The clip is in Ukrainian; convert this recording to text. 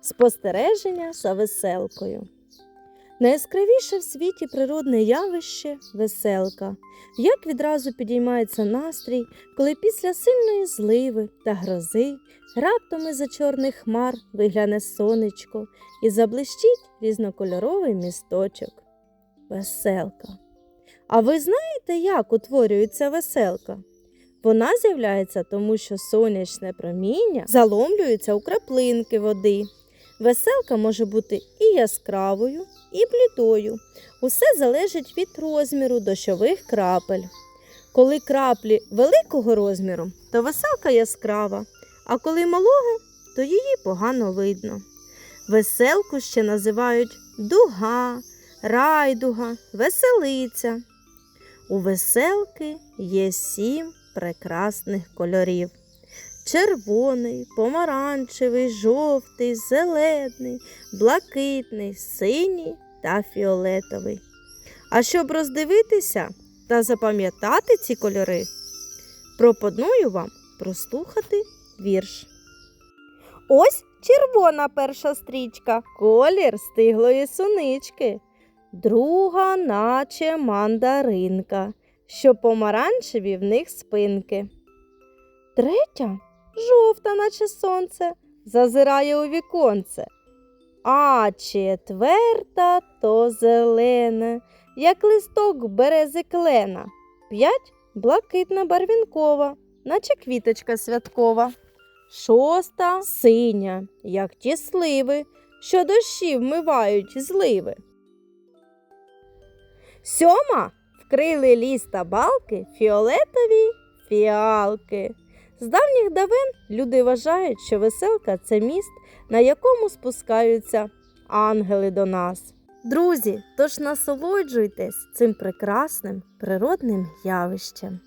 Спостереження за веселкою. Найяскравіше в світі природне явище веселка. Як відразу підіймається настрій, коли після сильної зливи та грози раптом із-за чорних хмар вигляне сонечко і заблищить різнокольоровий місточок. Веселка. А ви знаєте, як утворюється веселка? Вона з'являється тому, що сонячне проміння заломлюється у краплинки води. Веселка може бути і яскравою, і блідою. Усе залежить від розміру дощових крапель. Коли краплі великого розміру, то веселка яскрава, а коли малого, то її погано видно. Веселку ще називають дуга, райдуга, веселиця. У веселки є сім прекрасних кольорів. Червоний, помаранчевий, жовтий, зелений, блакитний, синій та фіолетовий. А щоб роздивитися та запам'ятати ці кольори, пропоную вам прослухати вірш. Ось червона перша стрічка, колір стиглої сунички, друга, наче мандаринка, що помаранчеві в них спинки. Третя жовта, наче сонце, зазирає у віконце. А четверта то зелена, як листок берези клена. П'ять блакитна барвінкова, наче квіточка святкова. Шоста синя, як ті сливи, що дощі вмивають зливи. Сьома вкрили ліс та балки фіолетові фіалки. З давніх давен люди вважають, що веселка це міст, на якому спускаються ангели до нас. Друзі, тож насолоджуйтесь цим прекрасним природним явищем.